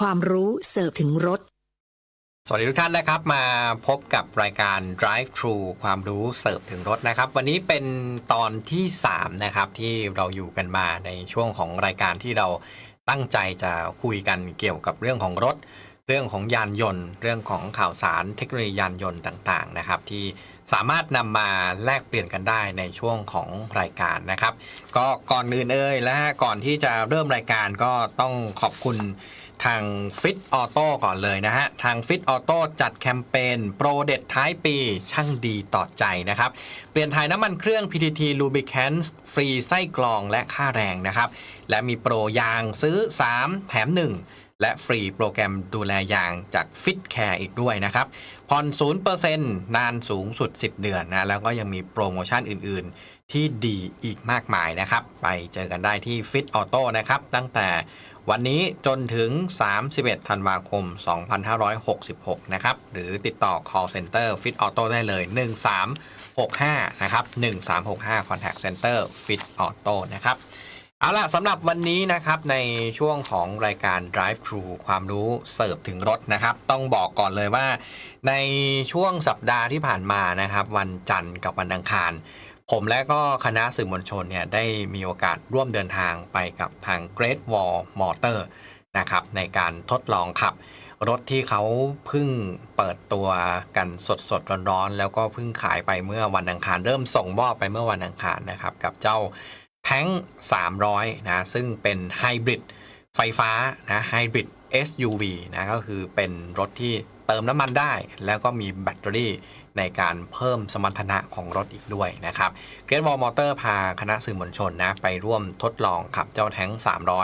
ความรู้เสิร์ฟถึงรถ สวัสดีทุกท่านนะครับ มาพบกับรายการ Drive Thru ความรู้เสิร์ฟถึงรถนะครับ วันนี้เป็นตอนที่ 3 นะครับ ที่เราอยู่กันมาในช่วงของรายการที่เราตั้งใจจะคุยกันเกี่ยวกับเรื่องของรถ เรื่องของยานยนต์ เรื่องของข่าวสารเทคโนโลยียานยนต์ต่างๆ นะครับ ที่สามารถนำมาแลกเปลี่ยนกันได้ในช่วงของรายการนะครับ ก็ก่อนอื่นเอ่ยและก่อนที่จะเริ่มรายการก็ต้องขอบคุณ ทาง Fit Auto ก่อนเลยนะฮะ ทาง Fit Auto จัดแคมเปญโปรเด็ดท้ายปีช่างดีต่อใจนะครับ เปลี่ยนถ่ายน้ำมันเครื่อง PTT Lubricants ฟรีไส้กรองและค่าแรงนะครับ และมีโปรยางซื้อ 3 แถม 1 และฟรีโปรแกรมดูแลยางจาก Fit Care อีกด้วยนะครับผ่อน0%นานสูงสุด 10 เดือนนะ แล้วก็ยังมีโปรโมชั่นอื่น ๆ ที่ดีอีกมากมายนะครับ ไปเจอกันได้ที่ Fit Auto นะครับ ตั้งแต่วันนี้จนถึง 31 ธันวาคม 2566 นะครับ หรือติดต่อ call center Fit Auto ได้เลย 1365 นะครับ 1365 contact center Fit Auto นะครับ เอาล่ะสำหรับวันนี้นะครับในช่วงของรายการ Drive Thru ความรู้เสิร์ฟถึงรถนะครับ ต้องบอกก่อนเลยว่า ในช่วงสัปดาห์ที่ผ่านมานะครับ วันจันทร์กับวันอังคาร ผมและก็คณะสื่อมวลชนเนี่ยได้มีโอกาสร่วมเดินทางไปกับทาง Great Wall Motor นะครับในการทดลองขับ รถที่เขาเพิ่งเปิดตัวกันสดสดๆร้อนๆ แล้วก็เพิ่งขายไปเมื่อวันอังคาร เริ่มส่งมอบไปเมื่อวันอังคารนะครับกับเจ้า แท้ง300นะซึ่งเป็นไฮบริดไฟฟ้านะไฮบริด SUV นะก็คือเป็นรถที่เติมน้ำมันได้ แล้วก็มีแบตเตอรี่ในการเพิ่มสมรรถนะของรถอีกด้วยนะครับเกร t วอลมอเตอร์พาคณะสื่อมวลชนนะไปร่วมทดลองขับเจ้าแท้ง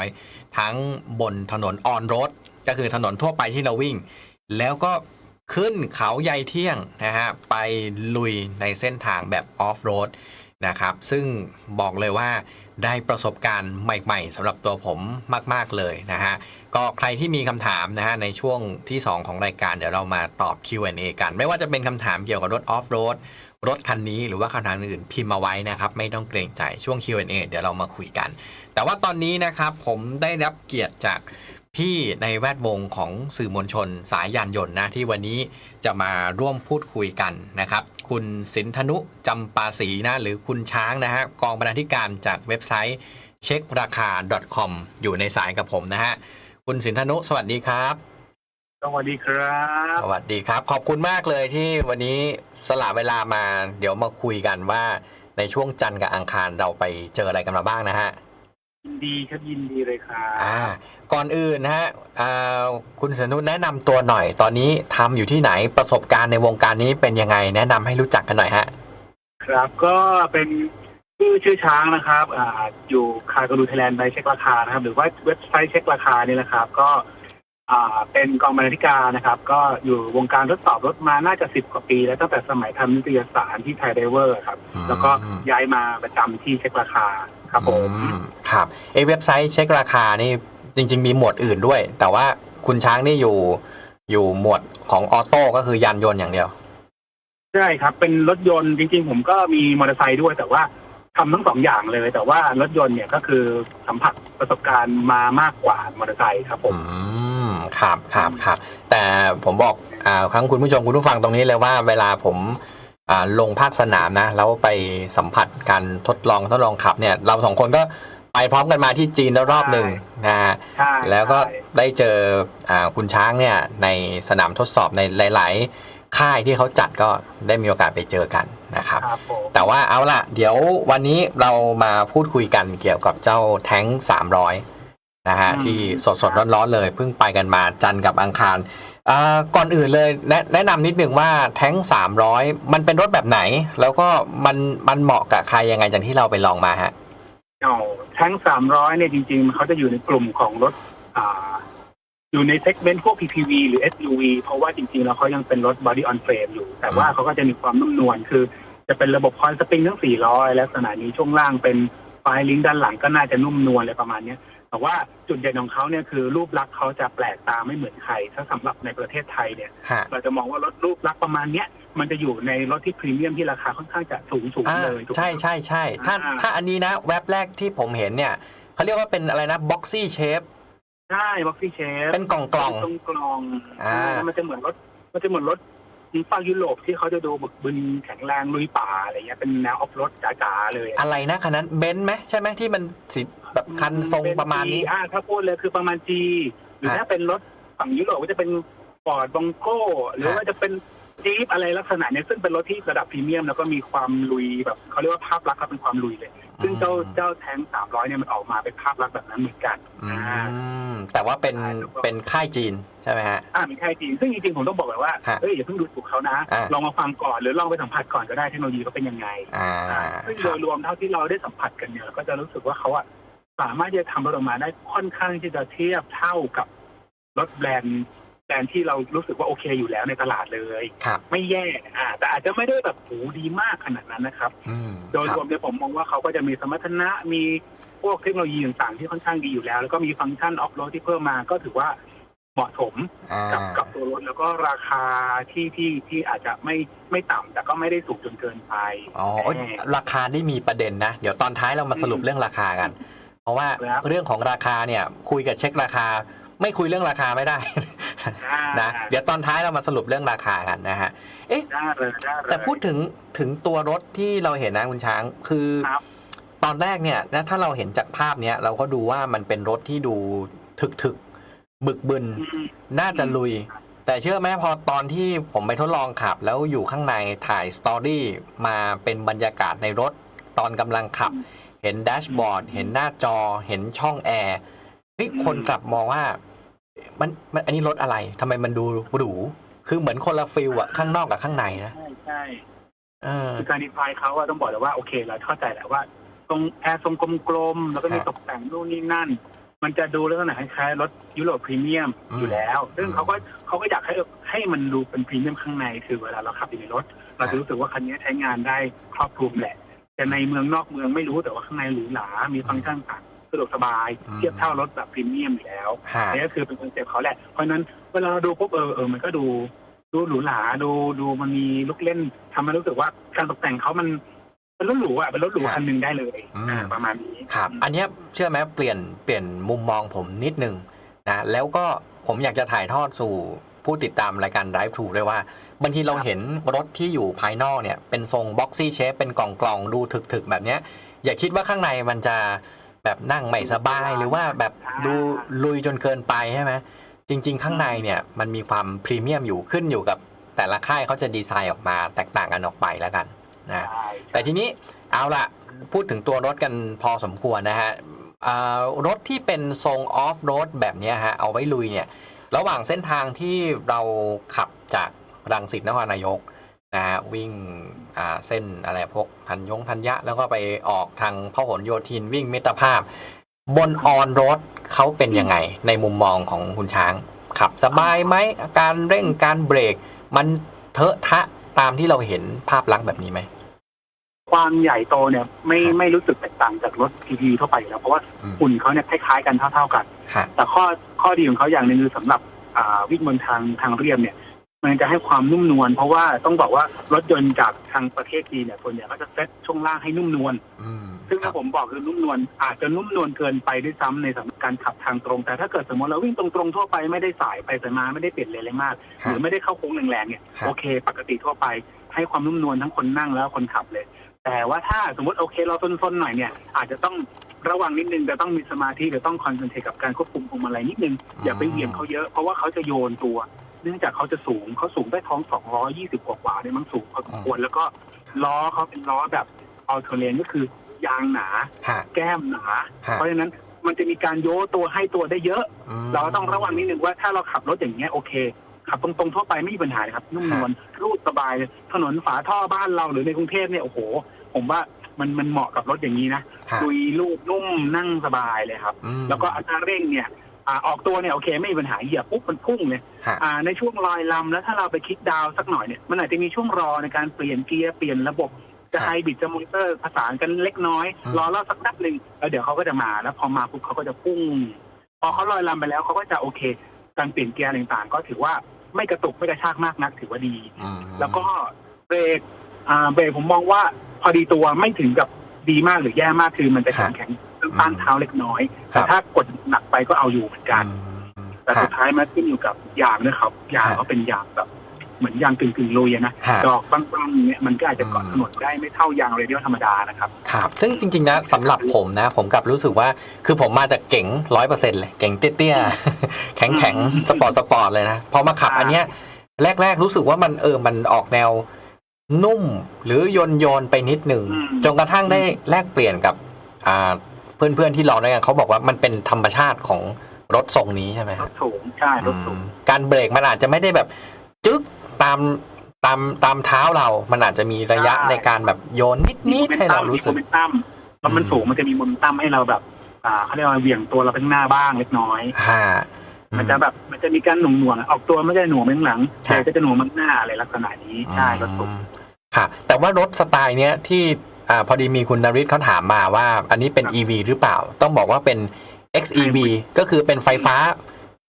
300 ทั้งบนถนนออนโรดก็คือถนนทั่วไปที่เราวิ่ง แล้วก็ขึ้นเขาใยเที่ยงนะฮะไปลุยในเส้นทางแบบออฟโรด นะครับ ซึ่งบอกเลยว่าได้ประสบการณ์ใหม่ ๆสำหรับตัวผมมาก ๆ เลยนะฮะ ก็ใครที่มีคำถามนะฮะในช่วงที่ 2 ของรายการเดี๋ยวเรามาตอบ Q&A กัน ไม่ว่าจะเป็นคำถามเกี่ยวกับรถออฟโรดรถคันนี้หรือว่าคำถามอื่นพิมพ์มาไว้นะครับ ไม่ต้องเกรงใจช่วง Q&A เดี๋ยวเรามาคุยกัน แต่ว่าตอนนี้นะครับผมได้รับเกียรติจากพี่ในแวดวงของสื่อมวลชนสายยานยนต์นะที่วันนี้จะมาร่วมพูดคุยกันนะครับ คุณสินธนุจำปาศรีนะหรือคุณช้างนะฮะกองบรรณาธิการจากเว็บไซต์เช็คราคา .com อยู่ในสายกับผมนะฮะคุณสินธนุสวัสดีครับ สวัสดีครับ สวัสดีครับ ขอบคุณมากเลยที่วันนี้สละเวลามา เดี๋ยวมาคุยกันว่าในช่วงจันทร์กับอังคารเราไปเจออะไรกันมาบ้างนะฮะ ยินดีครับยินดีเลยครับ อ่าก่อนอื่นนะฮะอ่าคุณสนุแนะนำตัวหน่อย ตอนนี้ทำอยู่ที่ไหนประสบการณ์ในวงการนี้เป็นยังไง แนะนำให้รู้จักกันหน่อยฮะ ครับก็เป็นชื่อชื่อช้างนะครับอ่าอยู่คากรูไทยแลนด์ไปเช็คราคานะครับ หรือว่าเว็บไซต์เช็คราคานี่แหละครับ ก็อ่าเป็นกองบรรณาธิการนะครับ ก็อยู่วงการทดสอบรถมาน่าจะสิบกว่าปี แล้วตั้งแต่สมัยทำนิตยสารที่ไทยไดเวอร์ครับ อืม แล้วก็ย้ายมาประจำที่เช็คราคา ครับผมอืครับเอเว็บไซต์เช็คราคานี่จริง ๆ มีหมวดอื่นด้วย แต่ว่าคุณช้างนี่อยู่อยู่หมวดของออโต้ก็คือยานยนต์อย่างเดียว ใช่ครับ เป็นรถยนต์จริง ๆ ผมก็มีมอเตอร์ไซค์ด้วย แต่ว่าทำทั้งสองอย่างเลย แต่ว่ารถยนต์เนี่ยก็คือสัมผัสประสบการณ์มามากกว่ามอเตอร์ไซค์ครับผมอืมครับครับครับแต่ผมบอกอ่าครั้งคุณผู้ชมคุณผู้ฟังตรงนี้เลยว่าเวลาผมอ่า ลงภาคสนามนะแล้วไปสัมผัสการทดลองทดลองขับเนี่ยเราสองคนก็ไปพร้อมกันมาที่จีนแล้วรอบหนึ่งนะฮะใช่แล้วก็ใช่ได้เจออาคุณช้างเนี่ยในสนามทดสอบในหลาย ๆ ค่ายที่เขาจัดก็ได้มีโอกาสไปเจอกันนะครับครับผมแต่ว่าเอาล่ะ เดี๋ยววันนี้เรามาพูดคุยกันเกี่ยวกับเจ้าแท้ง300นะฮะอืมที่สดสดๆร้อนๆเลยเพิ่งไปกันมาจันทร์กับอังคารอ่า ก่อนอื่นเลยแนะแนะนำนิดหนึ่งว่าแท้ง 300 มันเป็นรถแบบไหน แล้วก็มันมันเหมาะกับใครยังไงจากที่เราไปลองมาฮะเอาแท้งสามร้อยเนี่ยจริง ๆ เขาจะอยู่ในกลุ่มของรถอ่าอยู่ในเซกเมนต์พวก PPV หรือ SUV เพราะว่าจริง ๆ แล้วเขายังเป็นรถ body on frame อยู่ แต่ว่าเขาก็จะมีความนุ่มนวลคือ จะเป็นระบบคอนสปริงทั้ง 400ลักษณะนี้ช่วงล่างเป็นไฟลิงด้านหลังก็น่าจะนุ่มนวลอะไรประมาณเนี้ แต่ว่าจุดเด่นของเขาเนี่ยคือรูปลักษณ์เขาจะแปลกตาไม่เหมือนใคร ถ้าสำหรับในประเทศไทยเนี่ย ฮะ เราจะมองว่ารถรูปลักษณ์ประมาณเนี้ยมันจะอยู่ในรถที่พรีเมียมที่ราคาค่อนข้างจะสูงสูงอ่าเลยถูกไหม ใช่ใช่ใช่ถ้าอ่า ถ้าอันนี้นะแว็บแรกที่ผมเห็นเนี่ยเขาเรียกว่าเป็นอะไรนะบ็อกซี่เชฟใช่บ็อกซี่เชฟเป็นกล่องกล่อง ตรงกล่องอ่ามันจะเหมือนรถมันจะเหมือนรถฝั่งยุโรปที่เขาจะดูบึกบึนแข็งแรงลุยป่าอะไรเงี้ยเป็นแนวออฟโรดจ๋าๆเลยอะไรนะคันนั้นเบนซ์ไหมใช่ไหมที่มันสี แบบคันทรงประมาณนี้ เป็ G อ่าถ้าพูดเลยคือประมาณ G หรือฮะถ้าเป็นรถฝั่งยุโรปก็จะเป็นฟอร์ดบองโก้หรือฮะ ว่าจะเป็นจี๊ปอะไรลักษณะเนี้ยซึ่งเป็นรถที่ระดับพรีเมียม แล้วก็มีความลุยแบบเขาเรียกว่าภาพลักษณ์เขาเป็นความลุยเลย ซึ่งเจ้าเจ้าแทงสามร้อยเนี่ยมันออกมาเป็นภาพลักษณ์แบบนั้นเหมือนกันอือ่า มแต่ว่าเป็นใช่ถูกต้องเป็นค่ายจีนใช่ไหมฮะ อ่ามีใช่จริงซึ่งจริงๆผมต้องบอกเลยว่าฮะเฮ้ยอย่าเพิ่งดูถูกเขานะ อ่า ลองมาฟังก่อนหรือลองไปสัมผัสก่อนก็ได้เทคโนโลยีเขาเป็นยังไงอ่าอ่าซึ่งคโดรับ ยรวมเท่าที่เราได้สัมผัสกันเนี่ยเราก็จะรู้สึกว่าเขาอะ สามารถที่จะทำรถออกมาได้ค่อนข้างที่จะเทียบเท่ากับรถแบรนด์แบรนด์ที่เรารู้สึกว่าโอเคอยู่แล้วในตลาดเลย ครับไม่แย่อ่าแต่อาจจะไม่ได้แบบโหดีมากขนาดนั้นนะครับ อืมโดยครัรบวมเนี่ยผมมองว่าเขาก็จะมีสมรรถนะมีพวกเทคโนโลยีต่างๆที่ค่อนข้างดีอยู่แล้ว แล้วก็มีฟังก์ชันออฟโรดที่เพิ่มมาก็ถือว่าเหมาะสมอ่ากับกับตัวรถแล้วก็ราคาที่ที่ที่อาจจะไม่ไม่ต่ำแต่ก็ไม่ได้สูงจนเกินไป อ๋อเอ้ยราคาได้มีประเด็นนะ เดี๋ยวตอนท้ายเรามาสรุปเรื่องราคากันเพ ราะว่าครับเรื่องของราคาเนี่ยคุยกับเช็คราคา ไม่คุยเรื่องราคาไม่ได้นะเดี๋ยวตอนท้ายเรามาสรุปเรื่องราคากันนะฮะได้เลยได้เลยแต่พูดถึงถึงตัวรถที่เราเห็นนะคุณช้างคือครับตอนแรกเนี่ยนะถ้าเราเห็นจากภาพเนี้ยเราก็ดูว่ามันเป็นรถที่ดูถึกถึกๆบึกบึนอืมน่าจะลุย แต่เชื่อไหมพอตอนที่ผมไปทดลองขับ แล้วอยู่ข้างในถ่ายสตอรี่มาเป็นบรรยากาศในรถตอนกำลังขับ เห็นแดชบอร์ดเห็นหน้าจอเห็นช่องแอร์เฮ้ยคนกลับมองว่ามันมันอันนี้รถอะไรทำไมมันดูหรูคือเหมือนคนละฟิลอะข้างนอกกับข้างในนะ ใช่ใช่เออคือการดีไซน์เขาอะต้องบอกเลยว่าโอเคเราเข้าใจแหละว่าตรงแอร์ทรงกลมๆแล้วก็มีฮะตกแต่งนู่นนี่นั่น มันจะดูลักษณะคล้ายๆรถยุโรปพรีเมียมอืมอยู่แล้ว ซึ่งอืมเขาก็เขาก็อยากให้ให้มันดูเป็นพรีเมียมข้างในคือเวลาเราขับอยู่ในรถ เราจะรู้สึกว่าคันนี้ใช้งานได้ครอบคลุมแหละ แต่ในเมืองนอกเมืองไม่รู้แต่ว่าข้างในหรูหรา มีฟังก์ชันต่างสะดวกสบาย อืม เทียบเท่ารถแบบพรีเมียมอยู่แล้วฮะอันนี้ก็คือเป็นคอนเซ็ปต์เขาแหละ เพราะฉะนั้นเวลาเราดูปุ๊บเออเออมันก็ดูดูหรูหราดูดูมันมีลูกเล่นทำให้รู้สึกว่าการตกแต่งเขามันเป็นรถหรูอะเป็นรถหรูครับคันหนึ่งได้เลยอืม อ่าประมาณนี้ครับ อันเนี้ยเชื่อไหมเปลี่ยนเปลี่ยนมุมมองผมนิดนึงนะแล้วก็ผมอยากจะถ่ายทอดสู่ผู้ติดตามรายการ Drive Thru ด้วยว่า บางทีเราครับเห็นรถที่อยู่ภายนอกเนี่ยเป็นทรงบ็อกซี่เชฟเป็นกล่องกล่องๆดูถึกๆแบบเนี้ย อย่าคิดว่าข้างในมันจะแบบนั่งไม่สบายหรือว่าแบบดูลุยจนเกินไปใช่ไหมจริง ๆ ข้างในเนี่ยมันมีความพรีเมียมอยู่ขึ้นอยู่กับแต่ละค่ายเขาจะดีไซน์ออกมาแตกต่างกันออกไปแล้วกันนะใช่แต่ทีนี้เอาละพูดถึงตัวรถกันพอสมควรนะฮะอ่ารถที่เป็นทรงออฟโรดแบบเนี้ยฮะเอาไว้ลุยเนี่ยระหว่างเส้นทางที่เราขับจาก รังสิตนครนายกนะฮะวิ่งอ่าเส้นอะไรพวกทันยงทันยะ แล้วก็ไปออกทางพหลโยธินวิ่งมิตรภาพ บนออนรถเขาเป็นยังไง ในมุมมองของคุณช้าง ขับสบายไหมการเร่งการเบรก มันเทอะทะตามที่เราเห็นภาพลักษณ์แบบนี้ไหม ความใหญ่โตเนี่ยไม่ครับไม่รู้สึกแตกต่างจากรถ PV ทั่วไปอยู่แล้วเพราะว่าอืมหุ่นเขาเนี่ยคล้ายๆกันเท่าๆกันฮะแต่ข้อข้อดีของเขาอย่างหนึ่งคือสำหรับอ่าวิ่งบนทางทางเรียบเนี่ย มันจะให้ความนุ่มนวลเพราะว่าต้องบอกว่ารถยนต์จากทางประเทศจีนเนี่ยส่วนใหญ่ก็จะเซ็ตช่วงล่างให้นุ่มนวลอืมซึ่งครัถ้าบผมบอกคือนุ่มนวลอาจจะนุ่มนวลเกินไปด้วยซ้ำในสำหรับการขับทางตรง แต่ถ้าเกิดสมมติเราวิ่งตรงๆทั่วไปไม่ได้สายไปสายมาไม่ได้เปลี่ยนเลนอะไรมาก คหรับรือไม่ได้เข้าโค้งแรงๆเนี่ยครับ โอเค ปกติทั่วไป ให้ความนุ่มนวลทั้งคนนั่งแล้วคนขับเลย แต่ว่าถ้าสมมติโอเคเราซนๆหน่อยเนี่ยอาจจะต้องระวังนิดนึงจะต้องมีสมาธิจะต้องคอนเซนเทรตกับการควบคุมพวงมาลัยนิดนึงอย่าไปเหวี่ยงเขาเยอะเพราะว่าเขาจะโยนตัว เนื่องจากเขาจะสูงเขาสูงได้ท้อง 220 กว่าๆเนี่ยมันสูงพอสมควรแล้วก็ล้อเขาเป็นล้อแบบอัลเทอร์เลนก็คือยางหนา ฮะ แก้มหนา ฮะ เพราะฉะนั้นมันจะมีการโยตัวให้ตัวได้เยอะ อืม เราก็ต้องระวังนิดนึงว่าถ้าเราขับรถอย่างเงี้ยโอเค ขับตรงๆทั่วไปไม่มีปัญหาเลยครับนุ่มนวลรูดสบายเลยถนนฝาท่อบ้านเราหรือในกรุงเทพเนี่ยโอ้โห ผมว่ามันมันเหมาะกับรถอย่างนี้นะฮะ ลุยลูดนุ่มนั่งสบายเลยครับ อืม แล้วก็อัตราเร่งเนี่ย อ่าออกตัวเนี่ยโอเคไม่มีปัญหาเหยียบปุ๊บมันพุ่งเลยฮะ อ่าในช่วงลอยลำแล้วถ้าเราไปคลิกดาวน์สักหน่อยเนี่ยมันอาจจะมีช่วงรอในการเปลี่ยนเกียร์เปลี่ยนระบบจะครับไฮบริดจะมอเตอร์ผสานกันเล็กน้อย อืม รอรอบสักแป๊บหนึ่งแล้วเดี๋ยวเขาก็จะมาแล้วพอมาปุ๊บเขาก็จะพุ่ง พอเขาลอยลำไปแล้วเขาก็จะโอเค การเปลี่ยนเกียร์อะไรต่างๆ ก็ถือว่าไม่กระตุกไม่กระชากมากนักถือว่าดี อืมแล้วก็เบรกอ่าเบรกผมมองว่าพอดีตัวไม่ถึงกับ ดีมากหรือแย่มากคือมันจะแข็งแข็งต้องต้านเท้าเล็กน้อยครัแต่บถ้ากดหนักไปก็เอาอยู่เหมือนกันอืมแต่สุดท้ายมันขึ้นอยู่กับยางด้วยครับยางฮะก็เป็นยางแบบเหมือนยางกึ่งกึ่งๆลุยอะนะฮะดอกบางๆเนี่ยมันก็อาจจะเกาะอืมถนนได้ไม่เท่ายางเรเดียลธรรมดานะครับครับซึ่งจริง ๆ นะสำหรับผมนะ ผมกลับรู้สึกว่าคือผมมาจากเก๋งร้อยเปอร์เซ็นต์เลยเก๋งเตี้ยๆแข็งๆ สปอร์ตสปอร์ตเลยนะ พอมาขับอันเนี้ยแรก ๆ รู้สึกว่ามันเออมันออกแนว นุ่มหรือโยนโยนๆไปนิดหนึ่งอืมจนกระทั่งได้แลกเปลี่ยนกับอ่าเพื่อนๆที่ลองด้วยกันเขาบอกว่ามันเป็นธรรมชาติของรถทรงนี้ใช่ไหมรครับถสูงใช่รถสูงอืมการเบรกมันอาจจะไม่ได้แบบ จึ๊กตามตามตามเท้าเรา มันอาจจะมีระยะใช่ในการแบบโยนนิดๆให้เรารู้สึกมีโมเมนตัมเพราะมันอืมสูงมันจะมีโมเมนตัมให้เราแบบ อ่าเขาเรียกว่าเหวี่ยงตัวเราไปข้างหน้าบ้างเล็กน้อยฮ่ามันจะแบบมันจะมีการหน่วงหน่วงๆออกตัวไม่ได้หน่วงไปข้างหลังครัแต่บก็จะหน่วงข้างหน้าอะไรลักษณะนี้ใช่รถสูง อืมค่ะแต่ว่ารถสไตล์เนี้ยที่อ่าพอดีมีคุณนริศเขาถามมาว่า อันนี้เป็นครับ EV หรือเปล่า ต้องบอกว่าเป็น XEV ก็คือเป็นไฟฟ้า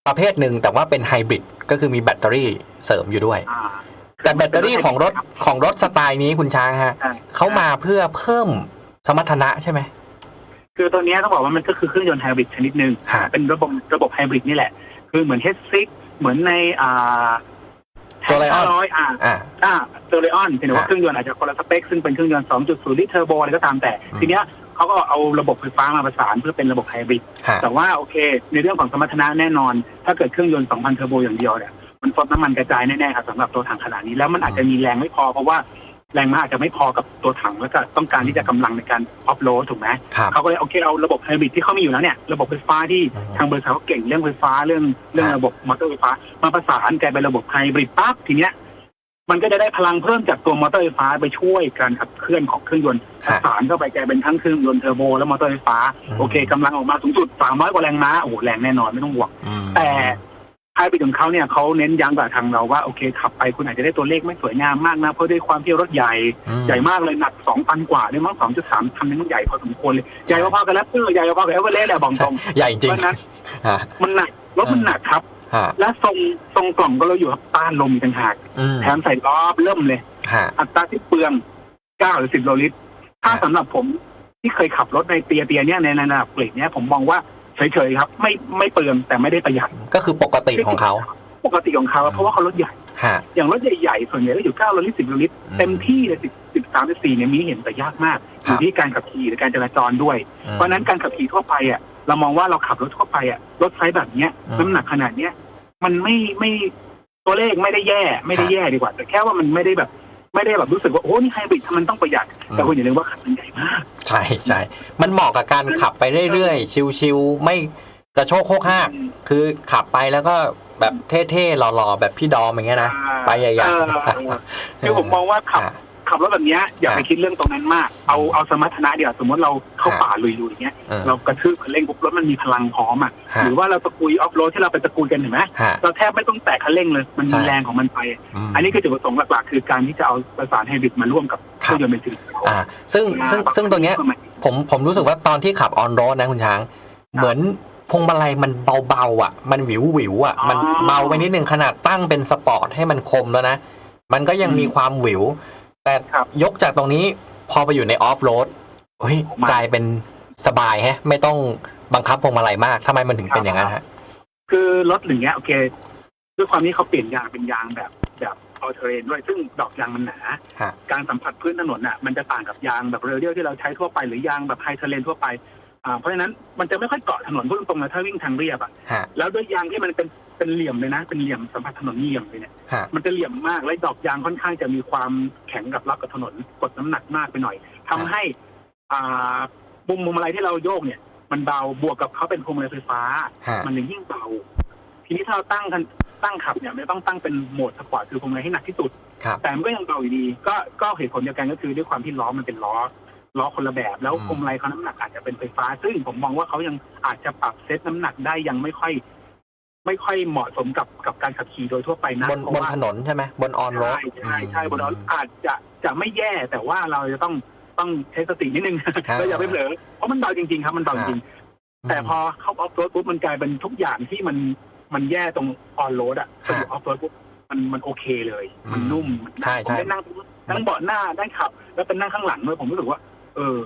ประเภทหนึ่งแต่ว่าเป็นไฮบริดก็คือมีแบตเตอรี่เสริมอยู่ด้วยอ่าแต่แบตเตอรี่ของรถของรถสไตล์นี้คุณช้างฮะใช่เขามาเพื่อเพิ่มสมรรถนะใช่ไหมคือตัวเนี้ยต้องบอกว่ามันก็คือเครื่องยนต์ไฮบริดชนิดหนึ่งฮะเป็นระบบระบบไฮบริดนี่แหละ คือเหมือน H6 เหมือนในอ่า ตัวไลออนร้อยอ่าอ่า อ่าตัวไลออนเห็นว่าฮะเครื่องยนต์อาจจะคนละสเปค ซึ่งเป็นเครื่องยนต์ 2.0 ลิตรเทอร์โบอะไรก็ตามแต่ อืม ทีเนี้ยเขาก็เอาระบบไฟฟ้ามาประสานเพื่อเป็นระบบไฮบริด ฮะ แต่ว่าโอเค ในเรื่องของสมรรถนะแน่นอน ถ้าเกิดเครื่องยนต์ 2,000 เทอร์โบอย่างเดียวเนี่ยมันฟดน้ำมันกระจายแน่ๆครับสำหรับตัวถังขนาดนี้ แล้วมันอาจจะมีแรงไม่พอเพราะว่า แรงมันอาจจะไม่พอกับตัวถังแล้วก็ต้องการที่จะกำลังในการออฟโรดถูกไหมครับเขาก็เลยโอเคเอาระบบไฮบริดที่เขามีอยู่แล้วเนี่ยระบบไฟฟ้าที่อืมทางบริษัทเขาเก่งเรื่องไฟฟ้าเรื่องเรื่องครับระบบมอเตอร์ไฟฟ้ามาประสานกลายเป็นระบบไฮบริดปั๊บทีเนี้ยมันก็จะได้พลังเพิ่มจากตัวมอเตอร์ไฟฟ้าไปช่วยการขับเคลื่อนของเครื่องยนต์ประสานเข้าไปกลายเป็นทั้งเครื่องยนต์เทอร์โบและมอเตอร์ไฟฟ้าอืมโอเคกำลังออกมาสูงสุด300กว่าแรงม้าโอ้โหแรงแน่นอนไม่ต้องห่วง อืมแต่ ไฮบริดของเขาเนี่ยเขาเน้นย้ำกับทางเราว่าโอเคขับไปคุณอาจจะได้ตัวเลขไม่สวยงามมากนะเพราะด้วยความที่รถใหญ่อืมใหญ่มากเลยหนัก2ตันกว่าด้วยมั้ง2.3ทำให้มันใหญ่พอสมควรเลยใหญ่พอๆกับแรปเตอร์ใหญ่พอๆกับเอเวอเรสต์แหละบอกตรงใหญ่จริงเพราะฉะนั้นฮะมันหนักรถมันหนักครับฮะและทรงทรงกล่องก็เราอยู่ครับต้านลมอีกต่างหากอืมแถมใส่ล้อเริ่มเลยฮะอัตราที่เปลือง9หรือ10โลลิตรถ้าครับสำหรับผมที่เคยขับรถในเตียเตียๆเนี่ยในระดับเกรดเนี่ยผมมองว่า เฉยๆครับ ไม่ไม่เปลืองแต่ไม่ได้ประหยัดก็คือปกติของเขาปกติของเขาเพราะว่าเขารถใหญ่ฮะอย่างรถใหญ่ๆส่วนใหญ่ก็อยู่9โลลิตร10โลลิตรอืมเต็มที่เลย10 13 14เนี่ยมีให้เห็นแต่ยากมากอครับยู่ที่การขับขี่หรือการจราจรด้วย เพราะฉะนั้นการขับขี่ทั่วไปอะเรามองว่าเราขับรถทั่วไปอะรถไซส์แบบเนี้ยอืมน้ำหนักขนาดเนี้ยมันไม่ไม่ตัวเลขไม่ได้แย่ ไม่ได้แย่ดีกว่า แต่แค่ว่ามันไม่ได้แบบ ไม่ได้แบบรู้สึกว่าโอ้นี่ไฮบริดทำไมมันต้องประหยัด แต่คุณอย่าลืมว่าคันมันใหญ่มาก ใช่ใช่มันเหมาะกับการขับไปเรื่อยๆ ชิวๆไม่กระโชกโคกห้ากคือขับไปแล้วก็แบบเท่ๆหล่อๆ แบบพี่ดอมอย่างเงี้ยนะ ไปใหญ่เออคือผมมองว่าขับอะ ขับรถแบบเนี้ยอย่าไปอะคิดเรื่องตรงนั้นมาก เอาเอาสมรรถนะเดียวสมมติเราเข้าอะป่าลุยๆอย่างเงี้ยเออเรากระทืบคันเร่งปุ๊บรถมันมีพลังพร้อมอะฮะหรือว่าเราตะกุยออฟโรดที่เราไปตะกุยกันเห็นไหมฮะเราแทบไม่ต้องแตะคันเร่งเลย มันใช่มีแรงของมันไปมอันนี้คือจุดประสงค์หลักๆคือการที่จะเอาประสานไฮบริดมาร่วมกับเครื่องยนต์เบนซินอ่าซึ่งซึ่งซึ่งตัวเนี้ยผมผมรู้สึกว่าตอนที่ขับออนโรดนะคุณช้าง เหมือนพวงมาลัยมันเบาๆอะ มันวิววิวๆอะ มันเบาไปนิดนึงขนาดตั้งเป็นสปอร์ตให้มันคมแล้วนะ มันก็ยังมีความวิว แต่ยกจากตรงนี้พอไปอยู่ในออฟโรดเฮ้ยกลายเป็นสบายแฮะ ไม่ต้องบังคับพวงมาลัยมากทำไมมันถึงเป็นอย่างนั้นฮะ คือรถอย่างเงี้ยโอเค ด้วยความที่เขาเปลี่ยนยางเป็นยางแบบแบบออเทเรนด้วยซึ่งดอกยางมันหนา ฮะ การสัมผัสพื้นถนนน่ะมันจะต่างกับยางแบบเรเดียลที่เราใช้ทั่วไปหรือยางแบบไฮเทเรนทั่วไป อ่าเพราะฉะนั้นมันจะไม่ค่อยเกาะถนนพูดตรงๆนะถ้าวิ่งทางเรียบอะฮะ แล้วด้วยยางที่มันเป็นเป็นเหลี่ยมเลยนะ เป็นเหลี่ยมสัมผัสถนนเหลี่ยมเลยเนี่ยฮะ มันจะเหลี่ยมมากและดอกยางค่อนข้างจะมีความแข็งกับรับกับถนนกดน้ำหนักมากไปหน่อยทำให้อ่ามุมมุมอะไรที่เราโยกเนี่ย มันเบาบวกกับเขาเป็นพวงมาลัยไฟฟ้า ฮะ มันเลยยิ่งเบาทีนี้ถ้าเราตั้งกันตั้งขับเนี่ยไม่ต้องตั้งเป็นโหมดสปอร์ตคือพวงมาลัยให้หนักที่สุด ครับ แต่มันก็ยังเบาอยู่ดี ก็ก็เหตุผลเดียวกันก็คือด้วยความที่ล้อมันเป็นล้อ ล้อคนละแบบ แล้วอืมพวงมาลัยเขาน้ำหนักอาจจะเป็นไฟฟ้า ซึ่งผมมองว่าเขายังอาจจะปรับเซตน้ำหนักได้ยังไม่ค่อย ไม่ค่อยเหมาะสมกับกับการขับขี่โดยทั่วไปนะบนเพราะบนว่าถนนใช่ไหมบนออนโรใช่ดใช่ใช่บนรถอาจจะจะไม่แย่แต่ว่าเราจะต้องต้องใช้สตินิดนึงเราอย่าไปเผลอเพราะมันเบาจริงๆครับมันเบาจริง แต่พอเข้าออฟโรดปุ๊บมันกลายเป็นทุกอย่างที่มันมันแย่ตรงออนโรดอะพออยู่ออฟโรดปุ๊บมันมันโอเคเลย มันนุ่มมันใช่ผมใช่ ได้นั่งนั่งเบาะหน้าได้ขับ แล้วเป็นนั่งข้างหลังด้วยผมรู้สึกว่า เออ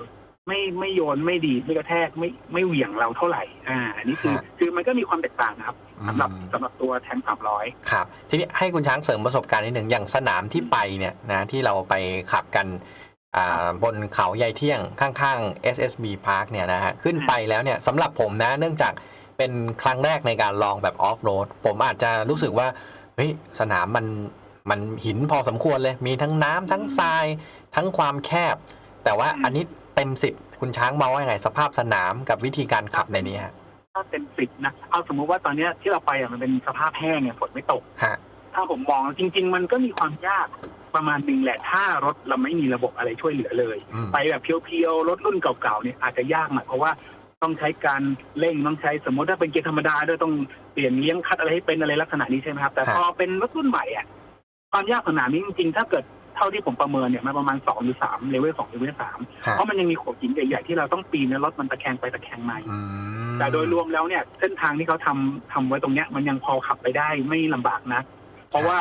ไม่ไม่โยนไม่ดีดไม่กระแทกไม่ไม่เหวี่ยงเราเท่าไหร่ อ่า อันนี้คือฮะคือมันก็มีความแตกต่างนะครับสำหรับอืม สำหรับตัวแทงสามร้อย ครับทีนี้ให้คุณช้างเสริมประสบการณ์นิดหนึ่งอย่างสนามที่ไปเนี่ยนะที่เราไปขับกันอ่าบนเขาใยเที่ยงข้างๆ SSB Park เนี่ยนะฮะขึ้นไปแล้วเนี่ยสำหรับผมนะเนื่องจากเป็นครั้งแรกในการลองแบบออฟโรดผมอาจจะรู้สึกว่าเฮ้ยสนามมันมันหินพอสมควรเลย มีทั้งน้ำทั้งทราย ทั้งความแคบ แต่ว่าอันนี้เต็มสิบคุณช้างมองว่ายังไง สภาพสนามกับวิธีการขับในนี้ฮะถ้าเต็มสิบนะเอาสมมุติว่าตอนเนี้ยที่เราไปอะมันเป็นสภาพแห้งไงฝนไม่ตก ฮะ ถ้าผมมองจริง ๆ มันก็มีความยากประมาณหนึ่งแหละ ถ้ารถเราไม่มีระบบอะไรช่วยเหลือเลย อืม ไปแบบเพียวๆ รถรุ่นเก่าๆเนี่ยอาจจะยากหน่อยเพราะว่าต้องใช้การเร่งต้องใช้สมมติถ้าเป็นเกียร์ธรรมดาด้วยต้องเปลี่ยนเลี้ยงคัดอะไรให้เป็นอะไรลักษณะนี้ใช่ไหมครับ แต่พอเป็นรถรุ่นใหม่อะความยากขนาดนี้จริงๆ ถ้าเกิด เท่าที่ผมประเมินเนี่ยมันประมาณสองหรือสามเลเวลสองเลเวลสามฮะเพราะมันยังมีโขดหินใหญ่ๆที่เราต้องปีนแล้วรถมันตะแคงไปตะแคงมาอืมแต่โดยรวมแล้วเนี่ย เส้นทางที่เขาทำทำไว้ตรงเนี้ย มันยังพอขับไปได้ไม่ลำบากนะเพราะว่า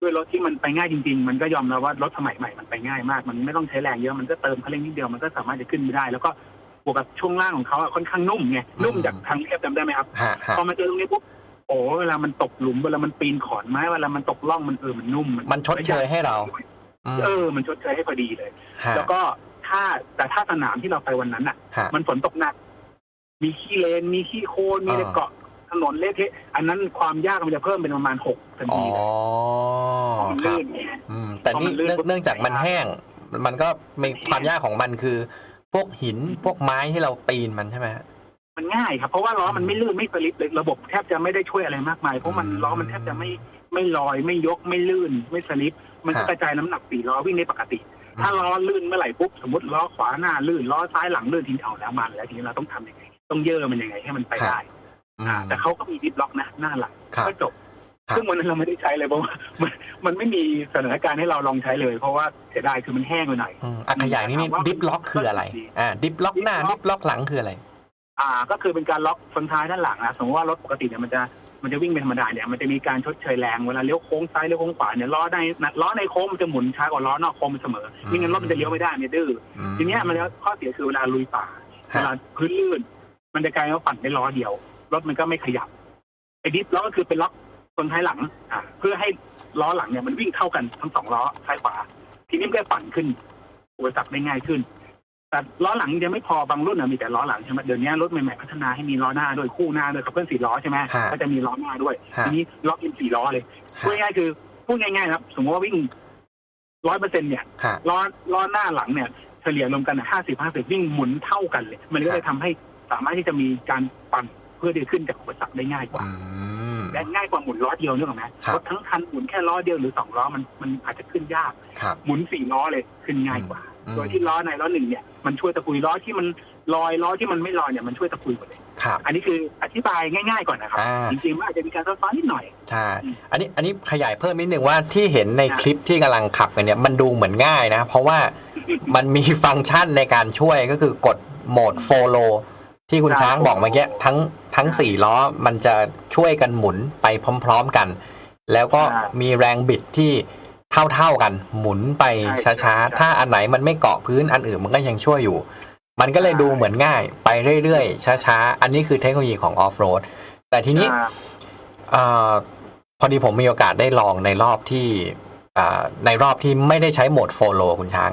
ด้วยรถที่มันไปง่ายจริง ๆ มันก็ยอมรับว่ารถสมัยใหม่มันไปง่ายมาก มันไม่ต้องใช้แรงเยอะมันก็เติมคันเร่งนิดเดียวมันก็สามารถจะขึ้นไปได้ แล้วก็บวกกับช่วงล่างของเขาอะค่อนข้างนุ่มไงนุ่มจากทางเรียบจำได้ไหมครับฮะฮะพอมาเจอตรงนี้ปุ๊บโอ้เวลามันตกหลุมเวลามันปีนขอนไม้เวลามันตกล่องมันเออมันนุ่มมันชดเชยให้เรา อืม เออมันชดเชยให้พอดีเลย ฮะ แล้วก็ถ้าแต่ถ้าสนามที่เราไปวันนั้นอะ ฮะ มันฝนตกหนัก มีขี้เลน มีขี้โคลนมีอะไรอ่า เกาะถนนเละเทะอันนั้นความยากมันจะเพิ่มเป็นประมาณหกทันอ๋อทีเลยเพราะมันครัลื่บนไง อืมแต่นี่พอมันลื่นเนื่องปุ๊บ เนื่องจากมันแห้ง มันก็มีความยากของมันคือ พวกหินพวกไม้ที่เราปีนมันใช่ไหมฮะ มันง่ายครับ เพราะว่าล้อมันไม่ลื่นไม่สลิปเลยระบบแทบจะไม่ได้ช่วยอะไรมากมาย เพราะมันอืม ล้อมันแทบจะไม่ไม่ลอยไม่ยกไม่ลื่นไม่สลิป มันก็ฮะกระจายน้ำหนักสี่ล้อวิ่งได้ปกติ ถ้าล้อลื่นเมื่อไหร่ปุ๊บสมมติล้อขวาหน้าลื่นล้อซ้ายหลังลื่นทีนี้เอาแล้วมันแล้วทีนี้เราต้องทำยังไงต้องเย่อมันยังไงให้มันไปได้อืมอ่าแต่เขาก็มีดิฟล็อกนะหน้าหลังครับก็จบครับซึ่งวันนั้นเราไม่ได้ใช้เลยเพราะว่ามันมันไม่มีสถานการณ์ให้เราลองใช้เลย เพราะว่าเสียดายคือมันแห้งไปหน่อยอืมอะขยายนิดนิดถามว่าดิฟล็อกคืออะไรอ่าดิฟล็อกหน้า Dip ดิ lock ฟล็อกหลังคืออะไร อ่า ก็คือเป็นการล็อกชนท้ายด้านหลังนะสมมติว่ารถปกติเนี่ยมันจะ มันจะวิ่งเป็นธรรมดาเนี่ยมันจะมีการชดเชยแรงเวลาเลี้ยวโค้งซ้ายเลี้ยวโค้งขวาเนี่ยล้อในล้อในโค้งมันจะหมุนช้ากว่าล้อนอกโค้งเสมออืมไม่งั้นรถมันจะเลี้ยวไม่ได้เนี่ยดื้ออืมทีเนี้ยมันแล้วข้อเสียคือเวลาลุยป่าฮะเวลาพื้นลื่น มันจะกลายเป็นว่าปั่นได้ล้อเดียวรถมันก็ไม่ขยับไอ้ดิฟล้อก็คือเป็นล็อกชนท้ายหลังอ่าเพื่อให้ล้อหลังเนี่ยมันวิ่งเท่ากันทั้งสองล้อซ้ายขวาทีนี้มันก็ปั่นขึ้นอุปสรรคได้ง่ายขึ้น แต่ล้อหลังยังไม่พอบางรุ่นนะมีแต่ล้อหลังใช่ไหมเดี๋ยวนี้รถใหม่ๆพัฒนาให้มีล้อหน้าด้วยคู่หน้าด้วยขับเคลื่อนสี่ล้อใช่ไหมฮะก็จะมีล้อหน้าด้วย ฮะ ทีนี้ล็อกอินสี่ล้อเลยพูดง่ายๆคือพูดง่ายๆครับ สมมติว่าวิ่งร้อยเปอร์เซ็นเนี่ยฮะ ล้อล้อหน้าหลังเนี่ยเฉลี่ยรวมกันห้าสิบห้าสิบวิ่งหมุนเท่ากันเลย มันก็เลยทำให้สามารถที่จะมีการปั่นเพื่อที่จะขึ้นจากอุปสรรคได้ง่ายกว่า อืม และง่ายกว่าหมุนล้อเดียวนึกออกไหมครับ รถทั้งคันหมุนแค่ล้อเดียวหรือสองล้อมันมันอาจจะขึ้นยาก ครับ หมุนสี่ล้อเลยขึ้นง่ายกว่าอืม โดยที่ล้อในล้อหนึ่งเนี่ยมันช่วยตะกุยล้อที่มันลอยล้อที่มันไม่ลอยเนี่ยมันช่วยตะกุยหมดเลยครับ อันนี้คืออธิบายง่ายๆก่อนนะครับ อ่า จริงๆมันอาจจะมีการซับซ้อนนิดหน่อย ใช่อันนี้อันนี้ขยายเพิ่มนิดนึงว่าที่เห็นในคลิปที่กำลังขับกันเนี่ยมันดูเหมือนง่ายนะ เพราะว่ามันมีฟังก์ชันในการช่วยก็คือกดโหมดโฟโลที่คุณช้างบอกเมื่อกี้ทั้งทั้งสี่ล้อมันจะช่วยกันหมุนไปพร้อม ๆกัน แล้วก็มีแรงบิดที่ เท่าๆกัน หมุนไปช้าๆ ถ้าอันไหนมันไม่เกาะพื้นอันอื่นมันก็ยังช่วยอยู่ มันก็เลยดูเหมือนง่ายไปเรื่อยๆ ช้าๆ อันนี้คือเทคโนโลยีของออฟโรดแต่ทีนี้อ่าเออพอดีผมมีโอกาสได้ลองในรอบที่อ่าในรอบที่ไม่ได้ใช้โหมดโฟโลคุณช้าง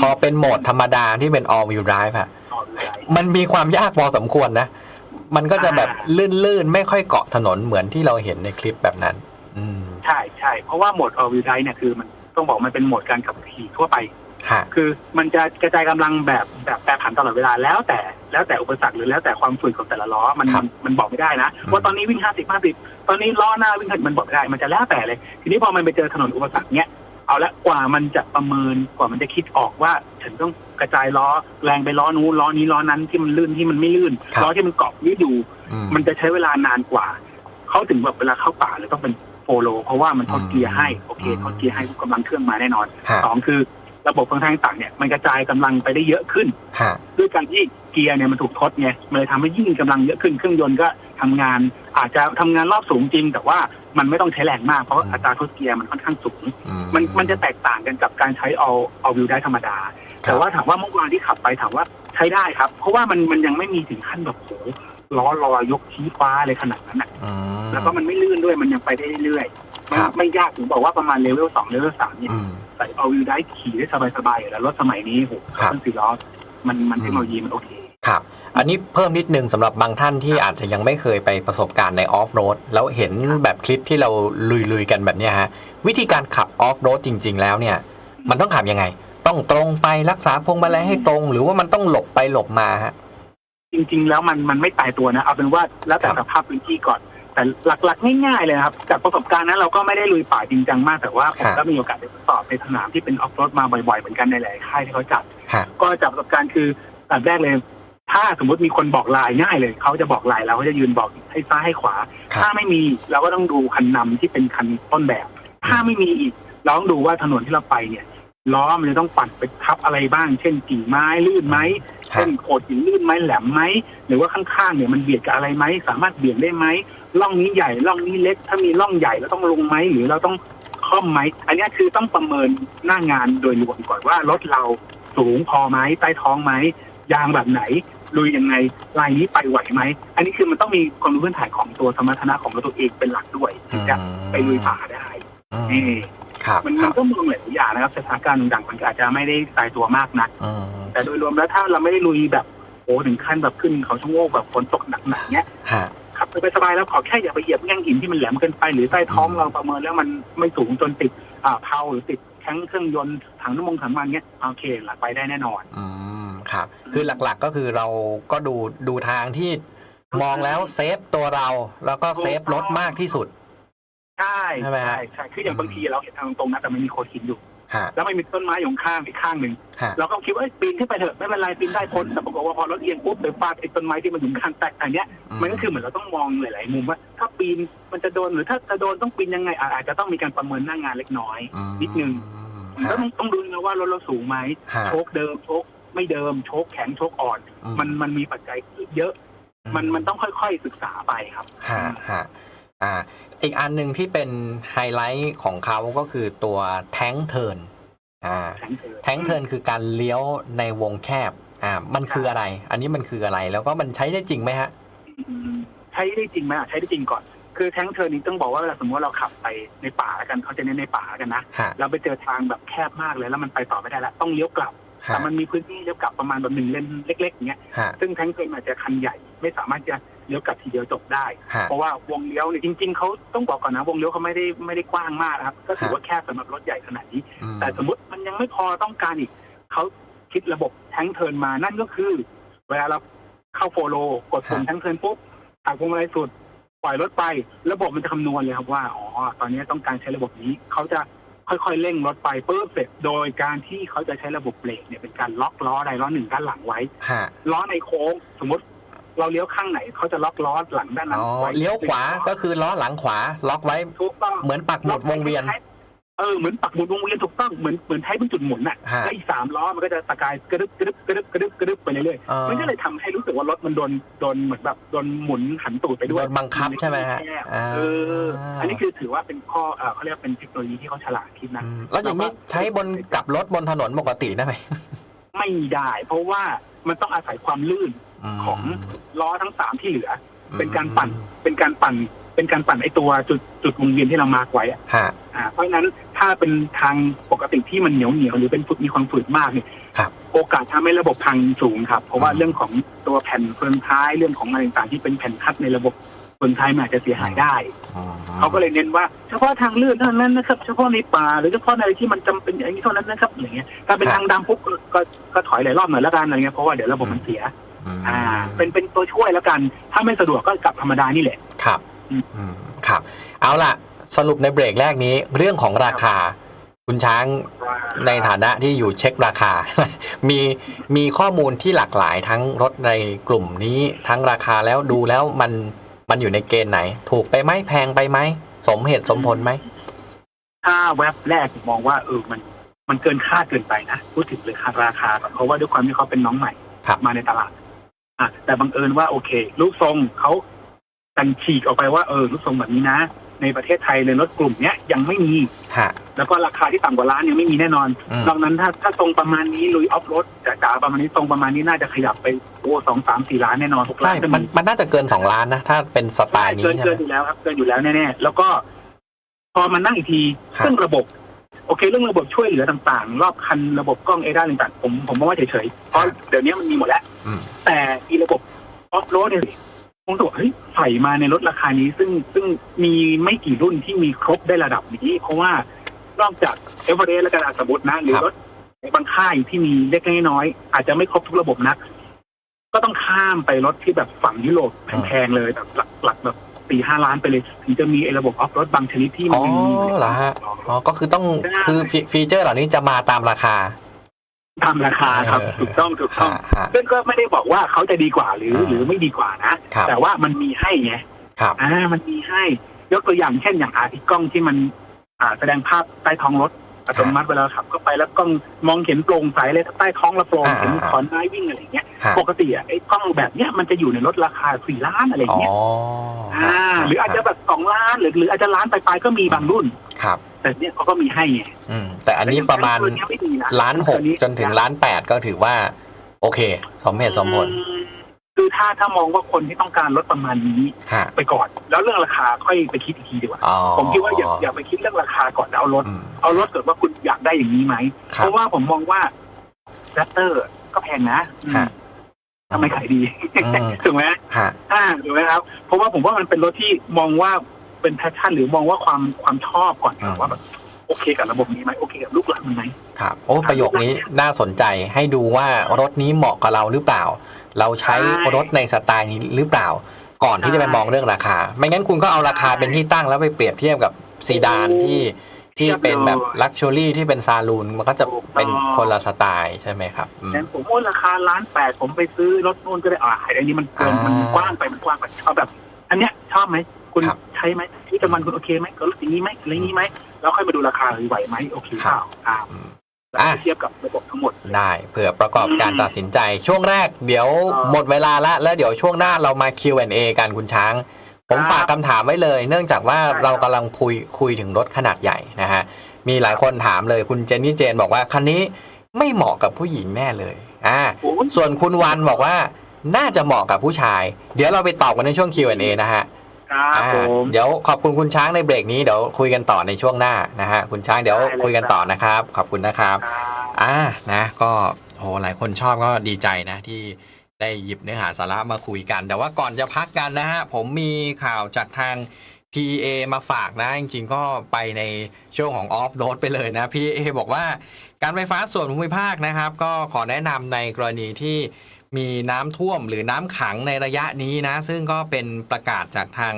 พอเป็นโหมดธรรมดาที่เป็น all wheel drive อะต่อเลยมันมีความยากพอสมควรนะ มันก็จะแบบลื่นๆ ไม่ค่อยเกาะถนนเหมือนที่เราเห็นในคลิปแบบนั้น อืม ใช่ใช่เพราะว่าโหมดออวิวไดเนี่ยคือมันต้องบอกมันเป็นโหมดการขับขี่ทั่วไป ฮะคือมันจะกระจายกำลังแบบแบบแปรผันตลอดเวลาแล้วแต่แล้วแต่อุปสรรคหรือแล้วแต่ความฝืนของแต่ละล้อมันครับมันมันบอกไม่ได้นะ อืม ว่าตอนนี้วิ่งห้าสิบห้าสิบตอนนี้ล้อหน้าวิ่ง50มันบอกไม่ได้มันจะแล้วแต่เลย ทีนี้พอมันไปเจอถนนอุปสรรคเนี้ยเอาละกว่ามันจะประเมินกว่ามันจะคิดออกว่าฉันต้องกระจายล้อแรงไปล้อนู้นล้อนี้ล้อนั้นที่มันลื่นที่มันไม่ลื่นครับ ล้อที่มันเกาะยืดอยู่ อืม มันจะใช้เวลานานกว่า เขาถึงแบบเวลาเข้าป่าเลยต้องเป็น โฟโลเพราะว่ามันทดเกียร์ให้โอเคอืมทดเกียร์ให้กำลังเครื่องมาแน่นอนฮะสองคือระบบฟังก์ชันต่างๆเนี่ยมันกระจายกำลังไปได้เยอะขึ้นฮะด้วยการที่เกียร์เนี่ยมันถูกทดไงมันเลยทำให้ยิ่งกำลังเยอะขึ้นเครื่องยนต์ก็ทำงานอาจจะทำงานรอบสูงจริง แต่ว่ามันไม่ต้องใช้แรงมากเพราะอืมอัตราทดเกียร์มันค่อนข้างสูงอืมันมันจะแตกต่างกันกับการใช้เอาเอาวิวได้ธรรมดา แต่ว่าถามว่าเมื่อวานที่ขับไปถามว่าใช้ได้ครับ เพราะว่ามันมันยังไม่มีถึงขั้นแบบโห ล้อลอยยกชี้ฟ้าเลยขนาดนั้นอะอืม แล้วก็มันไม่ลื่นด้วยมันยังไปได้เรื่อยๆมันครับ ไม่ยากถึงบอกว่าประมาณเลเวลสองเลเวลสามเนี่ยอืม ใส่เอาวิวได้ขี่ได้สบายๆอยู่แล้วรถสมัยนี้โหครับต้นสี่ล้อมันมันอืมเทคโนโลยีมันโอเค ครับ อันนี้เพิ่มนิดนึงสำหรับบางท่านที่อาจจะยังไม่เคยไปประสบการณ์ในออฟโรดแล้วเห็นแบบคลิปที่เราลุยๆกันแบบเนี้ยฮะ วิธีการขับออฟโรดจริง ๆ แล้วเนี่ย มันต้องขับยังไง ต้องตรงไปรักษาพวงมาลัยให้ตรง หรือว่ามันต้องหลบไปหลบมาฮะ จริง ๆ แล้วมันมันไม่ตายตัวนะเอาเป็นว่าแล้วแต่ครับสภาพพื้นที่ก่อน แต่หลักๆ ง่ายๆเลยนะครับจากประสบการณ์นั้นเราก็ไม่ได้ลุยป่าจริงจังมากแต่ว่าผมก็มีโอกาสได้ทดสอบในสนามที่เป็นออฟโรดมาบ่อยๆเหมือนกันในหลายค่ายที่เขาจัดฮะก็จากประสบการณ์คืออันแรกเลย ถ้าสมมติมีคนบอกลายง่ายเลยเขาจะบอกลายเราก็จะยืนบอกให้ซ้ายให้ขวาครับถ้าไม่มีเราก็ต้องดูคันนำที่เป็นคันต้นแบบ ถ้าไม่มีอีกเราต้องดูว่าถนนที่เราไปเนี่ย ล้อมันจะต้องปั่นไปทับอะไรบ้าง เช่นกิ่งไม้ลื่นไหมฮะเช่นโขดหินลื่นไหมแหลมไหมหรือว่าข้างๆเนี่ยมันเบียดกับอะไรไหมสามารถเบี่ยงได้ไหมร่องนี้ใหญ่ร่องนี้เล็ก ถ้ามีร่องใหญ่เราต้องลงไหมหรือเราต้องค่อมไหมอันเนี้ยคือต้องประเมินหน้างานโดยรวมก่อนว่ารถเราสูงพอไหมใต้ท้องไหมยางแบบไหนลุยยังไงลายนี้ไปไหวไหม อันนี้คือมันต้องมีความรู้พื้นฐานของตัวสมรรถนะของรถตัวเองเป็นหลักด้วยถึงจะไปลุยป่าได้อืมนี่ ครับมันคมัรันบก็มองหลายอย่างนะครับสถานการณ์ต่างๆมันก็อาจจะไม่ได้ตายตัวมากนักอืมแต่โดยรวมแล้วถ้าเราไม่ได้ลุยแบบโอ้ถึงขั้นแบบขึ้นเขาชะโงกแบบฝนตกหนักๆเนี้ยฮะ ขับไปสบายๆแล้วขอแค่อย่าไปเหยียบแง่งหินที่มันแหลมเกินไปหรือใต้ท้องอืม เราประเมินแล้วมันไม่สูงจนติดอ่าเพลาหรือติดแข้งเครื่องยนต์ถังน้ำมันถังมันเนี้ยโอเคหลักไปได้แน่นอน อืมครับ คือหลักๆก็คือเราก็ดูดูทางที่มองแล้วเซฟตัวเรา แล้วก็เซฟรถมากที่สุด ใช่ใช่ไหมฮะ ใช่ใช่คืออย่างบางทีเราเห็นทางตรงนะแต่มันมีโขดหินอยู่ ฮะ แล้วมันมีต้นไม้อยู่ข้างอีกข้างหนึ่งฮะ เราก็คิดว่าเอ้ยปีนขึ้นไปเถอะไม่เป็นไรปีนได้พ้นแต่ปรากฏว่าพอรถเอียงปุ๊บไปฟาดไอ้ต้นไม้ที่มันอยู่ข้างแตกอันเนี้ยมันก็คือเหมือนเราต้องมองหลาย ๆ มุมว่า ถ้าปีนมันจะโดนหรือถ้าจะโดนต้องปีนยังไงอะอาจจะต้องมีการประเมินหน้างานเล็กน้อย อืมนิดนึง ฮะแล้วต้องต้องดูนะว่ารถเราสูงไหมฮะ โชคเดิมโชคไม่เดิมโชคแข็งโชคอ่อน อืมันมันมีปัจจัยเยอะ มันมันต้องค่อย ๆ ศึกษาไปครับ ฮะฮะ อ่าอีกอันหนึ่งที่เป็นไฮไลท์ของเขาก็คือตัวแท้งเทิร์นอ่าแข็งเกินแท้งเทิร์นคือการเลี้ยวในวงแคบอ่ามันคืออะไร อันนี้มันคืออะไร แล้วก็มันใช้ได้จริงไหมฮะอืมใช้ได้จริงไหมอะใช้ได้จริงก่อนคือแท้งเทิร์นนี้ต้องบอกว่าเวลาสมมติว่าเราขับไปในป่าแล้วกันเขาจะเน้นในป่าแล้วกันนะฮะเราไปเจอทางแบบแคบมากเลยแล้วมันไปต่อไม่ได้แล้วต้องเลี้ยวกลับฮะแต่มันมีพื้นที่เลี้ยวกลับประมาณแบบหนึ่งเลนเล็กๆอย่างเงี้ยฮะซึ่งแท้งเทิร์นอาจจะคันใหญ่ไม่สามารถจะ เลี้ยวกลับทีเดียวจบได้ ฮะ เพราะว่าวงเลี้ยวเนี่ยจริง ๆเขาต้องบอกก่อนนะวงเลี้ยวเขาไม่ได้ไม่ได้กว้างมากนะครับ ก็ถือว่าแคบสำหรับรถใหญ่ขนาดนี้ อืม แต่สมมติมันยังไม่พอต้องการอีก เขาคิดระบบแท้งเทิร์นมานั่นก็คือ เวลาเราเข้าโฟโลกดปุ่มแท้งเทิร์นปุ๊บหักพวงมาลัยสุด ปล่อยรถไป ระบบมันจะคำนวณเลยครับว่าอ๋อตอนนี้ต้องการใช้ระบบนี้ เขาจะค่อยๆเร่งรถไปปุ๊บเสร็จโดยการที่เขาจะใช้ระบบเบรกเนี่ยเป็นการล็อกล้อใดล้อหนึ่งด้านหลังไว้ ฮะ ล้อในโค้ง สมมติ เราเลี้ยวข้างไหนเขาจะล็อกล้อหลังด้านนั้นอ๋อไว้เลี้ยวขวาก็คือล้อหลังขวา ล็อกไว้ ถูกต้องเหมือนปักหมุดวงเวียน เออเหมือนปักหมุดวงเวียนถูกต้องเหมือนเหมือนใช้เป็นจุดหมุนน่ะฮะแล้วอีกสามล้อมันก็จะตะกายกระดึบกระดึบกระดึบกระดึบกระดึบไปเรื่อยเออๆมันก็เลยทำให้รู้สึกว่ารถมันโดนโดนเหมือนแบบโดนหมุนหันตูดไปด้วยโดนบังคับใช่ไหมฮะแคบอ่าเออ อันนี้คือถือว่าเป็นข้อเอ่อเขาเรียกว่าเป็นเทคโนโลยีที่เขาฉลาดคิดนะอืมแล้วอย่างนี้ใช้บนกับรถบนถนนปกติได้ไหม ไม่ได้ เพราะว่ามันต้องอาศัยความลื่นม ของล้อทั้งสามที่เหลือ เป็นการปั่นเป็นการปั่น เป็นการปั่นไอตัวจุดจุดวงเวียนที่เรามาร์กไว้อะฮะอ่าเพราะฉะนั้นถ้าเป็นทางปกติที่มันเหนียวเหนียวๆหรือเป็นฝึกมีความฝืดมากเนี่ยครับ โอกาสทำให้ระบบพังสูงครับ เพราะว่าอืมเรื่องของตัวแผ่นเฟืองท้ายเรื่องของอะไรต่างๆที่เป็นแผ่นคัดในระบบเฟืองท้ายมันอาจจะเสียหายได้เขาก็เลยเน้นว่าเฉพาะทางลื่นเท่านั้นนะครับ เฉพาะในป่าหรือเฉพาะในอะไรที่มันจำเป็นอย่างนี้เท่านั้นนะครับอย่างเงี้ยถ้าเป็นครับทางดำปุ๊บก็ก็ก็ถอยหลายรอบหน่อยแล้วกันอะไรเงี้ยเพราะว่าเดี๋ยวระบบมันเสียม อ่า เป็นเป็นตัวช่วยแล้วกัน ถ้าไม่สะดวกก็กลับธรรมดานี่แหละ ครับอืมอืมครับ เอาล่ะ สรุปในเบรกแรกนี้ เรื่องของราคา คุณช้างในฐานะที่อยู่เช็คราคา มีมีข้อมูลที่หลากหลายทั้งรถในกลุ่มนี้ทั้งราคาแล้วดูแล้วมันมันอยู่ในเกณฑ์ไหน ถูกไปไหมแพงไปไหม สมเหตุสมผลไหม ถ้าแว็บแรกผมมองว่าเออมันมันเกินคาดเกินไปนะพูดถึงเลยค่าราคาก่อนเพราะว่าด้วยความที่เขาเป็นน้องใหม่ครับมาในตลาด อะแต่บังเอิญว่าโอเครูปทรงเขากันฉีกออกไปว่าเออรูปทรงแบบนี้นะ ในประเทศไทยเลยรถกลุ่มเนี้ยยังไม่มี ฮะ แล้วก็ราคาที่ต่ำกว่าล้านยังไม่มีแน่นอนอืม นอกนั้นถ้าถ้าทรงประมาณนี้ลุยออฟโรดจ๋าๆประมาณนี้ทรงประมาณนี้น่าจะขยับไปโอ้สองสามสี่ล้านแน่นอนหกล้าใช่นก็มันมีมันน่าจะเกิน2ล้านนะ ถ้าเป็นสไตล์นี้เกินใช่เกิไหมนอยู่แล้วครับเกินอยู่แล้วแน่ๆแล้วก็ พอมันนั่งอีกทีครับเรื่องระบบ โอเค เรื่องระบบช่วยเหลือต่างๆ รอบคันระบบกล้องเอด้าต่างๆผมผมมองว่าเฉยๆเพราะเดี๋ยวนี้มันมีหมดแล้ว อืม แต่อีระบบออฟโรดเนี่ยสิผมรู้สึกว่าเฮ้ยใส่มาในรถราคานี้ ซึ่งซึ่งมีไม่กี่รุ่นที่มีครบได้ระดับนี้ เพราะว่านอกจากเอเวอเรสต์แล้วกันอะสมมตินะ หรือครับ รถบางค่ายที่มีเล็กๆน้อยๆอาจจะไม่ครบทุกระบบนักก็ต้องข้ามไปรถที่แบบฝั่งยุโรปแพงๆเลยแบบหลักหลักแบบ สี่ห้าล้านไปเลยถึงจะมีไอ้ระบบออฟโรดบางชนิดที่มัอ๋นอยังมีอยู่ในเหรอฮะอ๋อก็คือต้องใช่คือฟีฟีเจอร์เหล่านี้จะมาตามราคาตามราคาครับเออถูกต้องถูกต้องฮะฮะ ซึ่งก็ไม่ได้บอกว่าเขาจะดีกว่าหรืออ่าหรือไม่ดีกว่านะ ครับแต่ว่ามันมีให้ไงครับ อ่ามันมีให้ ยกตัวอย่างเช่นอย่างอาที่กล้องที่มันอ่าแสดงภาพใต้ท้องรถ อัตโนมัติเวลาขับเข้าไปแล้วกล้องมองเห็นโปร่งใสเลยใต้ท้องเราโปร่งอ่าเห็นขอนไม้วิ่งอะไรอย่างเงี้ยฮะปกติอะไอ้กล้องแบบเนี้ยมันจะอยู่ในรถราคาสี่ล้านอะไรอย่างอ๋อเงี้ยฮะอ่า หรืออาจจะแบบสองล้านหรือหรืออาจจะล้านปลายๆก็มีบางรุ่นครับแต่เนี้ยเขาก็มีให้ไงอืมแต่อันนี้ประมาณตัวเนี้ยไม่ดีะล้านหกตัวนี้จนถึงล้านแปดก็ถือว่า โอเค สมเหตุสมผลอืม คือถ้าถ้ามองว่าคนที่ต้องการรถประมาณนี้ฮะไปก่อน แล้วเรื่องราคาค่อยไปคิดอีกทีดีกว่า อ๋อ ผมคิดว่าอย่าอย่าไปคิดเรื่องราคาก่อนแล้วเอารถ อืม เอารถเกิดว่าคุณอยากได้อย่างนี้ไหม ครัเพบราะว่าผมมองว่าแรปเตอร์ก็แพงนะอืมฮะ ทำไมขายดี อืม ถูกไหมฮะ อ่าถูกไหมครับ เพราะว่าผมว่ามันเป็นรถที่มองว่าเป็นแพชชั่นหรือมองว่าความความชอบก่อนอืม ว่าแบบ โอเคกับระบบนี้ไหมโอเคกับลูกหลานมันไหมครับโอ้ประโยคนี้น่าสนใจให้ดูว่ารถนี้เหมาะกับเราหรือเปล่า เราใช้ใช่รถในสไตล์นี้หรือเปล่า ก่อนที่จะไปใช่มองเรื่องราคา ไม่งั้นคุณก็เอาราคาเป็นที่ตั้งแล้วไปเปรียบเทียบกับซีดานที่ที่เป็นแบบลักชัวรี่ที่เป็นซาลูนมันก็จะเป็นคนละสไตล์ใช่ไหมครับอืมแต่ผมว่าราคาล้านแปดผมไปซื้อรถนู่นก็ได้อ่าอันนี้มันเกินอ่ามัมันกว้างไปมันกว้างไปเอาแบบ อันเนี้ยชอบไหมคุณครับใช้ไหมที่จะมันคุณโอเคไหมกับรถอย่างนี้ไหมอะไรอย่างนี้ไหม แล้วค่อยมาดูราคาไหวไหมโอเคเปล่าอ่าอืมแล้วอะเทียบกับระบบทั้งหมด ได้เผื่อประกอบการอืมตัดสินใจช่วงแรกเดี๋ยวอ่าหมดเวลาละแล้วเดี๋ยวช่วงหน้าเรามา Q&A กันคุณช้าง ผมครับฝากคำถามไว้เลย เนื่องจากว่าได้ครับเรากำลังคุยคุยถึงรถขนาดใหญ่นะฮะมีหลายคนถามเลยคุณเจนนี่เจนบอกว่าคันนี้ไม่เหมาะกับผู้หญิงแน่เลยอ่าโอ้ยส่วนคุณวันบอกว่าน่าจะเหมาะกับผู้ชาย เดี๋ยวเราไปตอบกันในช่วง Q&A นะฮะ ครับอ่าผมเดี๋ยวขอบคุณคุณช้างในเบรกนี้เดี๋ยวคุยกันต่อในช่วงหน้านะฮะคุณช้างเดี๋ยวได้เลยคุยกันต่อนะครับ ขอบคุณนะครับครับอ่านะ ก็โหหลายคนชอบก็ดีใจนะที่ได้หยิบเนื้อหาสาระมาคุยกัน แต่ว่าก่อนจะพักกันนะฮะผมมีข่าวจากทาง PA มาฝากนะ จริงๆ ก็ไปในช่วงของออฟโรดไปเลยนะ PA บอกว่าการไฟฟ้าส่วนภูมิภาคนะครับ ก็ขอแนะนำในกรณีที่ มีน้ำท่วมหรือน้ำขังในระยะนี้นะ ซึ่งก็เป็นประกาศจากทาง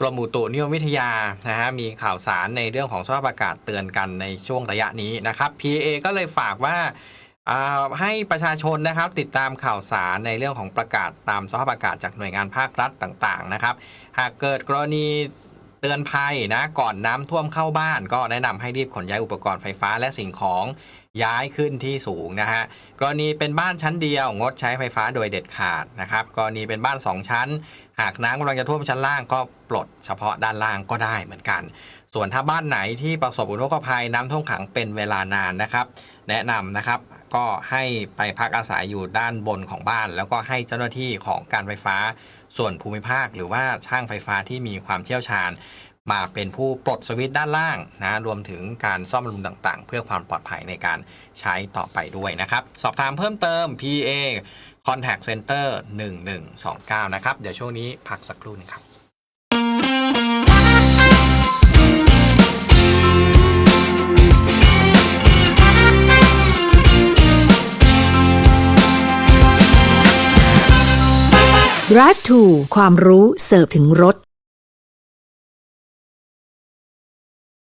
กรมอุตุนิยมวิทยานะฮะมีข่าวสารในเรื่องของสภาพอากาศเตือนกันในช่วงระยะนี้นะครับ PA ก็เลยฝากว่าให้ประชาชนนะครับติดตามข่าวสารในเรื่องของประกาศตามสภาพอากาศจากหน่วยงานภาครัฐต่างๆนะครับ หากเกิดกรณีเตือนภัยนะก่อนน้ำท่วมเข้าบ้าน ก็แนะนำให้รีบขนย้ายอุปกรณ์ไฟฟ้าและสิ่งของ ย้ายขึ้นที่สูงนะฮะกรณีเป็นบ้านชั้นเดียวงดใช้ไฟฟ้าโดยเด็ดขาดนะครับกรณีเป็นบ้าน 2 ชั้น หากน้ำกำลังจะท่วมชั้นล่างก็ปลดเฉพาะด้านล่างก็ได้เหมือนกัน ส่วนถ้าบ้านไหนที่ประสบอุทกภัยน้ำท่วมขังเป็นเวลานานนะครับ แนะนำนะครับก็ให้ไปพักอาศัยอยู่ด้านบนของบ้าน แล้วก็ให้เจ้าหน้าที่ของการไฟฟ้าส่วนภูมิภาค หรือว่าช่างไฟฟ้าที่มีความเชี่ยวชาญ มาเป็นผู้ปลดสวิตช์ด้านล่างนะรวมถึงการซ่อมบำรุงต่างๆ เพื่อความปลอดภัยในการใช้ต่อไปด้วยนะครับ สอบถามเพิ่มเติม PA Contact Center 1129 นะครับ เดี๋ยวช่วงนี้พักสักครู่หนึงครับ drive to ความรู้เสิร์ฟถึงรถ